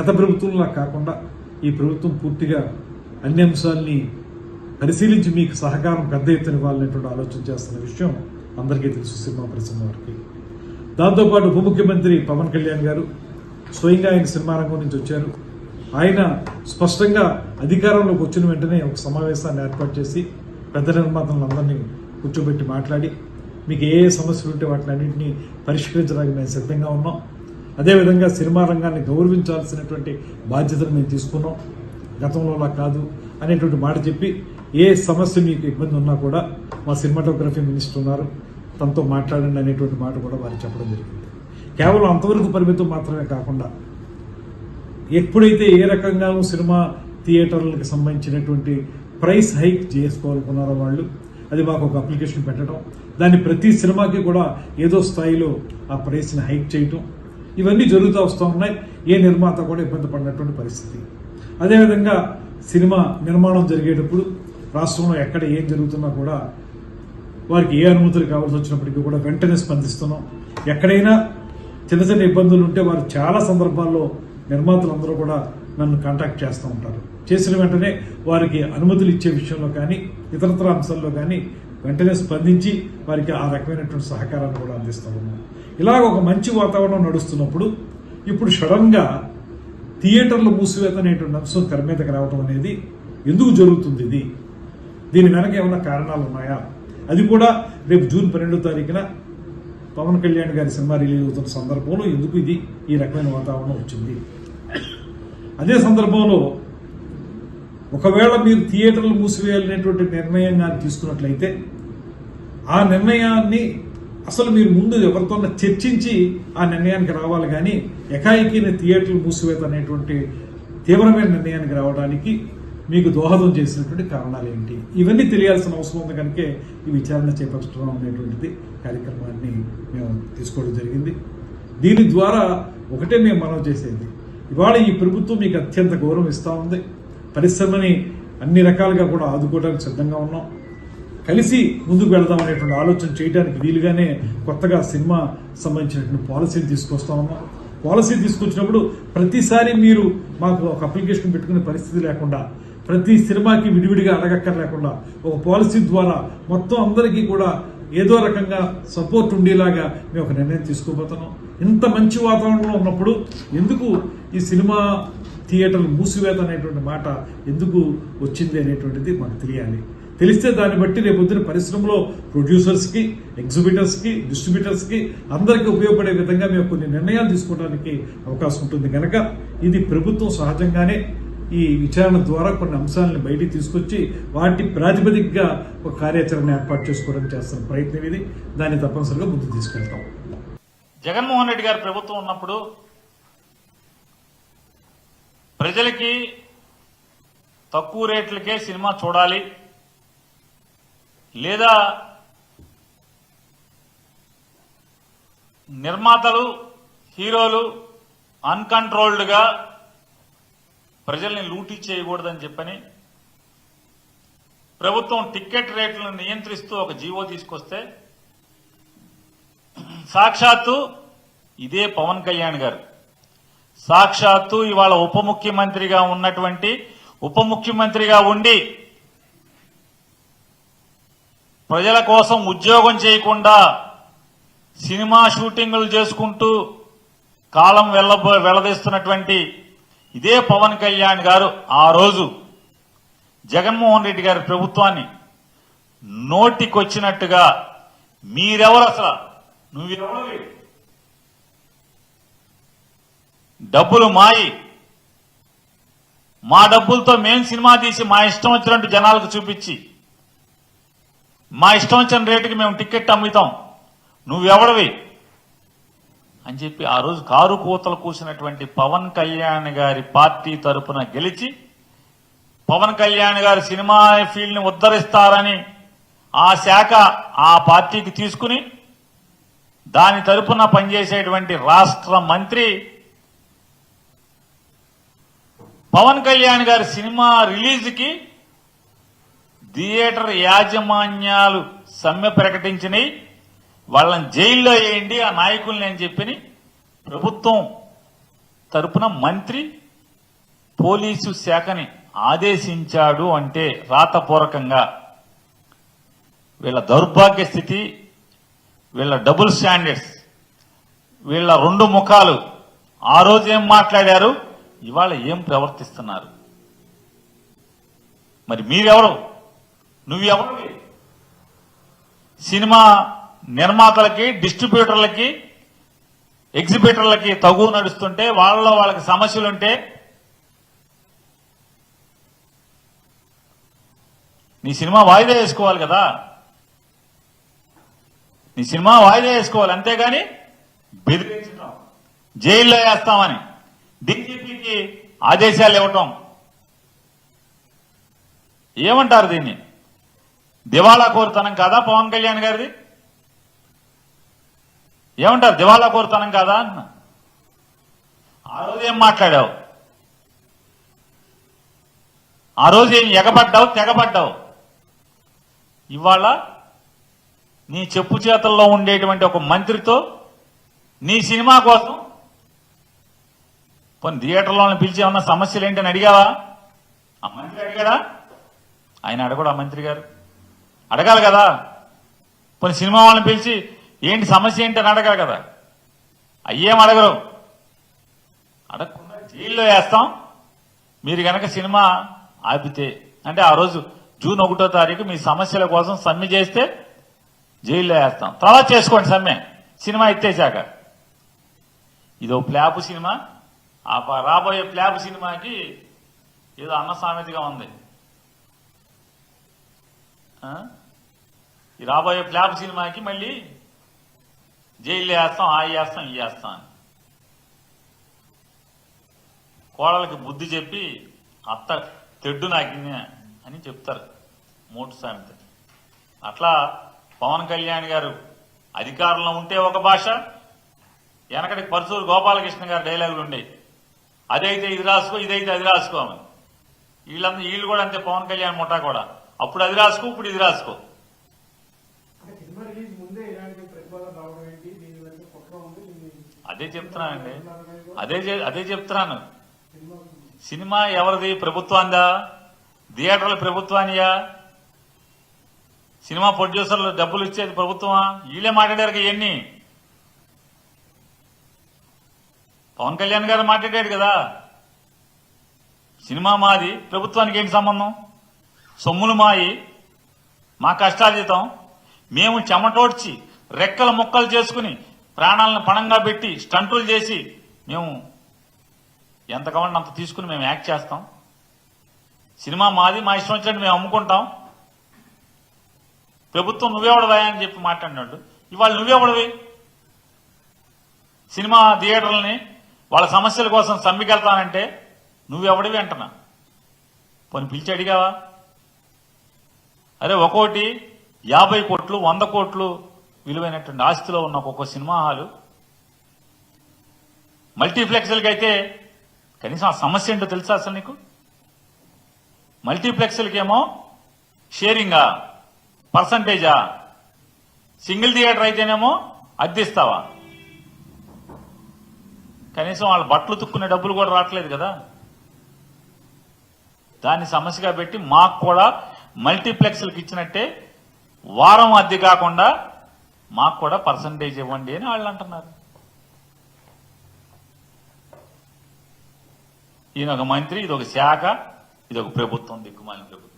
గత ప్రభుత్వంలా కాకుండా ఈ ప్రభుత్వం పూర్తిగా అన్ని అంశాల్ని పరిశీలించి మీకు సహకారం పెద్ద ఎత్తున ఇవ్వాలనేటువంటి ఆలోచన చేస్తున్న విషయం అందరికీ తెలుసు సినిమా పరిశ్రమ వారికి. దాంతోపాటు ఉప ముఖ్యమంత్రి పవన్ కళ్యాణ్ గారు స్వయంగా ఆయన సినిమా రంగం నుంచి వచ్చారు. ఆయన స్పష్టంగా అధికారంలోకి వచ్చిన వెంటనే ఒక సమావేశాన్ని ఏర్పాటు చేసి పెద్ద నిర్మాతలందరినీ కూర్చోబెట్టి మాట్లాడి మీకు ఏ ఏ సమస్యలు ఉంటే వాటిని అన్నింటినీ పరిష్కరించడానికి మేము సిద్ధంగా ఉన్నాం. అదేవిధంగా సినిమా రంగాన్ని గౌరవించాల్సినటువంటి బాధ్యతను మేము తీసుకున్నాం. గతంలో అలా కాదు అనేటువంటి మాట చెప్పి ఏ సమస్య మీకు ఇబ్బంది ఉన్నా కూడా మా సినిమాటోగ్రఫీ మినిస్టర్ ఉన్నారు. తనతో మాట్లాడండి అనేటువంటి మాట కూడా వారు చెప్పడం జరిగింది. కేవలం అంతవరకు పరిమితం మాత్రమే కాకుండా ఎప్పుడైతే ఏ రకంగా సినిమా థియేటర్లకు సంబంధించినటువంటి ప్రైస్ హైక్ చేసుకోవాలనుకున్నారో వాళ్ళు అది మాకు ఒక అప్లికేషన్ పెట్టడం దాన్ని ప్రతి సినిమాకి కూడా ఏదో స్థాయిలో ఆ ప్రైస్ని హైక్ చేయటం ఇవన్నీ జరుగుతూ వస్తూ ఉన్నాయి. ఏ నిర్మాత కూడా ఇబ్బంది పడినటువంటి పరిస్థితి. అదేవిధంగా సినిమా నిర్మాణం జరిగేటప్పుడు రాష్ట్రంలో ఎక్కడ ఏం జరుగుతున్నా కూడా వారికి ఏ అనుమతులు కావాల్సి వచ్చినప్పటికీ కూడా వెంటనే స్పందిస్తున్నాం. ఎక్కడైనా చిన్న చిన్న ఇబ్బందులు ఉంటే వారు చాలా సందర్భాల్లో నిర్మాతలందరూ కూడా నన్ను కాంటాక్ట్ చేస్తూ ఉంటారు. చేసిన వెంటనే వారికి అనుమతులు ఇచ్చే విషయంలో కానీ ఇతరత్ర అంశాల్లో కానీ వెంటనే స్పందించి వారికి ఆ రకమైనటువంటి సహకారాన్ని కూడా అందిస్తూ ఉన్నాం. ఇలాగ ఒక మంచి వాతావరణం నడుస్తున్నప్పుడు ఇప్పుడు సడన్గా థియేటర్లు మూసివేత అనేటువంటి అంశం తెర మీదకి రావడం అనేది ఎందుకు జరుగుతుంది ఇది? దీని వెనక ఏమైనా కారణాలు ఉన్నాయా? అది కూడా రేపు జూన్ పన్నెండో తారీఖున పవన్ కళ్యాణ్ గారి సినిమా రిలీజ్ అవుతున్న సందర్భంలో ఎందుకు ఇది ఈ రకమైన వాతావరణం వచ్చింది? అదే సందర్భంలో ఒకవేళ మీరు థియేటర్లు మూసివేయాలనేటువంటి నిర్ణయం కానీ తీసుకున్నట్లయితే ఆ నిర్ణయాన్ని అసలు మీరు ముందు ఎవరితో చర్చించి ఆ నిర్ణయానికి రావాలి కానీ ఎకాయికి థియేటర్లు మూసివేత అనేటువంటి తీవ్రమైన నిర్ణయానికి రావడానికి మీకు దోహదం చేసినటువంటి కారణాలు ఏంటి? ఇవన్నీ తెలియాల్సిన అవసరం ఉంది కనుకే ఈ విచారణ చేపట్టడం అనేటువంటిది కార్యక్రమాన్ని మేము తీసుకోవడం జరిగింది. దీని ద్వారా ఒకటే మేము మనం చేసేది. ఇవాళ ఈ ప్రభుత్వం మీకు అత్యంత గౌరవం ఇస్తూ ఉంది. పరిశ్రమని అన్ని రకాలుగా కూడా ఆదుకోవడానికి సిద్ధంగా ఉన్నాం. కలిసి ముందుకు వెళదాం అనేటువంటి ఆలోచన చేయడానికి వీలుగానే కొత్తగా సినిమా సంబంధించినటువంటి పాలసీని తీసుకొస్తా పాలసీ తీసుకొచ్చినప్పుడు ప్రతిసారి మీరు మాకు ఒక అప్లికేషన్ పెట్టుకునే పరిస్థితి లేకుండా ప్రతి సినిమాకి విడివిడిగా అడగక్కర్లేకుండా ఒక పాలసీ ద్వారా మొత్తం అందరికీ కూడా ఏదో రకంగా సపోర్ట్ ఉండేలాగా మేము ఒక నిర్ణయం తీసుకోబోతున్నాం. ఇంత మంచి వాతావరణంలో ఉన్నప్పుడు ఎందుకు ఈ సినిమా థియేటర్లు మూసివేత అనేటువంటి మాట ఎందుకు వచ్చింది అనేటువంటిది మాకు తెలియాలి. తెలిస్తే దాన్ని బట్టి రేపొద్దున పరిశ్రమలో ప్రొడ్యూసర్స్కి ఎగ్జిబిటర్స్కి డిస్ట్రిబ్యూటర్స్కి అందరికీ ఉపయోగపడే విధంగా మేము కొన్ని నిర్ణయాలు తీసుకోవడానికి అవకాశం ఉంటుంది. కనుక ఇది ప్రభుత్వం సహజంగానే ఈ విచారణ ద్వారా కొన్ని అంశాలను బయటికి తీసుకొచ్చి వాటి ప్రాతిపదికగా ఒక కార్యాచరణ ఏర్పాటు చేసుకోవడానికి చేస్తున్న ప్రయత్నం ఇది. దాన్ని తప్పనిసరిగా ముందు తీసుకెళ్తాం. జగన్మోహన్ రెడ్డి గారు ప్రభుత్వం ఉన్నప్పుడు ప్రజలకి తక్కువ రేట్లకే సినిమా చూడాలి. లేదా నిర్మాతలు హీరోలు అన్కంట్రోల్డ్గా ప్రజల్ని లూటీ చేయకూడదని చెప్పని ప్రభుత్వం టిక్కెట్ రేట్లను నియంత్రిస్తూ ఒక జీవో తీసుకొస్తే సాక్షాత్తు ఇదే పవన్ కళ్యాణ్ గారు. సాక్షాత్తు ఇవాళ ఉప ముఖ్యమంత్రిగా ఉన్నటువంటి ఉప ముఖ్యమంత్రిగా ఉండి ప్రజల కోసం ఉద్యోగం చేయకుండా సినిమా షూటింగులు చేసుకుంటూ కాలం వెళ్ళ వెళ్ళదీస్తున్నటువంటి ఇదే పవన్ కళ్యాణ్ గారు ఆ రోజు జగన్మోహన్ రెడ్డి గారి ప్రభుత్వాన్ని నోటికొచ్చినట్టుగా మీరెవరు అసలు? నువ్వెవరు? డబ్బులు మాయి. మా డబ్బులతో మేం సినిమా తీసి మా ఇష్టం వచ్చినట్టు జనాలకు చూపించి. మా ఇష్టం వచ్చిన రేటుకి మేము టికెట్ అమ్ముతాం. నువ్వెవడవి? అని చెప్పి ఆ రోజు కారు కూతలు కూసినటువంటి పవన్ కళ్యాణ్ గారి పార్టీ తరపున గెలిచి పవన్ కళ్యాణ్ గారి సినిమా ఫీల్డ్ని ఉద్ధరిస్తారని ఆ శాఖ ఆ పార్టీకి తీసుకుని దాని తరపున పనిచేసేటువంటి రాష్ట్ర మంత్రి పవన్ కళ్యాణ్ గారి సినిమా రిలీజ్కి థియేటర్ యాజమాన్యాలు సమ్మె ప్రకటించినాయి వాళ్ళని జైల్లో వేయండి ఆ నాయకుల్ని అని చెప్పి ప్రభుత్వం తరపున మంత్రి పోలీసు శాఖని ఆదేశించాడు అంటే రాతపూర్వకంగా. వీళ్ళ దౌర్భాగ్య స్థితి వీళ్ళ డబుల్ స్టాండర్డ్స్ వీళ్ళ రెండు ముఖాలు. ఆ రోజు ఏం మాట్లాడారు? ఇవాళ ఏం ప్రవర్తిస్తున్నారు? మరి మీరెవరు? నువ్వెవరు? సినిమా నిర్మాతలకి డిస్ట్రిబ్యూటర్లకి ఎగ్జిబిటర్లకి తగు నడుస్తుంటే వాళ్ళలో వాళ్ళకి సమస్యలుంటే నీ సినిమా వాయిదా వేసుకోవాలి కదా? నీ సినిమా వాయిదా వేసుకోవాలి అంతేగాని బెదిరించడం జైల్లో వేస్తామని. డీజీపీకి ఆదేశాలు ఇవ్వటం. ఏమంటారు దీన్ని? దివాళా కోరుతనం కాదా పవన్ కళ్యాణ్ గారిది? ఏమంటారు? దివాళా కోరుతనం కాదా అన్న? ఆ రోజు ఏం మాట్లాడావు? ఆ రోజు ఏం ఎగబడ్డావు? తెగబడ్డావు? ఇవాళ నీ చెప్పు చేతల్లో ఉండేటువంటి ఒక మంత్రితో నీ సినిమా కోసం కొన్ని థియేటర్లో పిలిచి ఏమన్నా సమస్యలు ఏంటని అడిగావా? ఆ మంత్రి అడిగాడా? ఆయన అడగడు ఆ మంత్రి గారు. అడగాలి కదా. కొన్ని సినిమా వాళ్ళని పిలిచి ఏంటి సమస్య ఏంటి అని అడగాలి కదా. అయ్యేం అడగరు. అడగకుండా జైల్లో వేస్తాం. మీరు గనక సినిమా ఆపితే అంటే ఆ రోజు జూన్ ఒకటో తారీఖు మీ సమస్యల కోసం సమ్మె చేస్తే జైల్లో వేస్తాం. తర్వాత చేసుకోండి సమ్మె. సినిమా ఎత్తేసాక ఇదో ప్లాపు సినిమా. ఆ రాబోయే ప్లాపు సినిమాకి ఏదో అన్న సామెతగా ఉంది. ఈ రాబోయే ప్లాబ్ సినిమాకి మళ్ళీ జైల్లో వేస్తాం ఆ వేస్తాం ఈ వేస్తాం అని. కోడలకి బుద్ధి చెప్పి అత్త తెడ్డు నాకింది అని చెప్తారు మూటు సామెత. అట్లా పవన్ కళ్యాణ్ గారు అధికారంలో ఉంటే ఒక భాష వెనకటి పరశూరు గోపాలకృష్ణ గారు డైలాగులు ఉండేవి. అదైతే ఇది రాసుకో ఇదైతే అది రాసుకోమని వీళ్ళందరూ వీళ్ళు కూడా అంతే పవన్ కళ్యాణ్ ముఠా కూడా. అప్పుడు అది రాసుకో ఇప్పుడు ఇది రాసుకో. అదే చెప్తున్నానండి. అదే అదే చెప్తున్నాను. సినిమా సినిమా ఎవరిది? ప్రభుత్వాందా థియేటర్ల ప్రభుత్వానియా? సినిమా ప్రొడ్యూసర్లు డబ్బులు ఇచ్చేది ప్రభుత్వమా? వీళ్ళే మాట్లాడారు ఇవన్నీ పవన్ కళ్యాణ్ గారు మాట్లాడాడు కదా. సినిమా మాది ప్రభుత్వానికి ఏంటి సంబంధం? సొమ్ములు మాయి మా కష్టార్జితం మేము చెమటోడ్చి రెక్కల ముక్కలు చేసుకుని ప్రాణాలను పణంగా పెట్టి స్టంటులు చేసి మేము ఎంత కావాలంటే అంత తీసుకుని మేము యాక్ట్ చేస్తాం. సినిమా మాది మా ఇష్టం వచ్చినట్టు మేము అమ్ముకుంటాం. ప్రభుత్వం నువ్వెవడవా అని చెప్పి మాట్లాడినాడు. ఇవాళ నువ్వేవడవి? సినిమా థియేటర్లని వాళ్ళ సమస్యల కోసం సమ్మికెళ్తానంటే నువ్వెవడివి అంటున్నా. పోనీ పిలిచి అడిగావా? అరే ఒక్కోటి యాభై కోట్లు వంద కోట్లు విలువైనటువంటి ఆస్తిలో ఉన్న ఒక్కొక్క సినిమా హాలు. మల్టీప్లెక్స్లకి అయితే కనీసం ఆ సమస్య ఏంటో తెలుసా అసలు నీకు? మల్టీప్లెక్స్లకేమో షేరింగా పర్సంటేజా సింగిల్ థియేటర్ అయితేనేమో అద్దెస్తావా కనీసం వాళ్ళ బట్టలు తుక్కునే డబ్బులు కూడా రావట్లేదు కదా. దాన్ని సమస్యగా పెట్టి మాకు కూడా మల్టీప్లెక్స్లకు ఇచ్చినట్టే వారం అద్దె కాకుండా మాకు కూడా పర్సంటేజ్ ఇవ్వండి అని వాళ్ళు అంటున్నారు. ఈయన ఒక మంత్రి ఇది ఒక శాఖ ఇది ఒక ప్రభుత్వం దిక్కుమాలిన ప్రభుత్వం.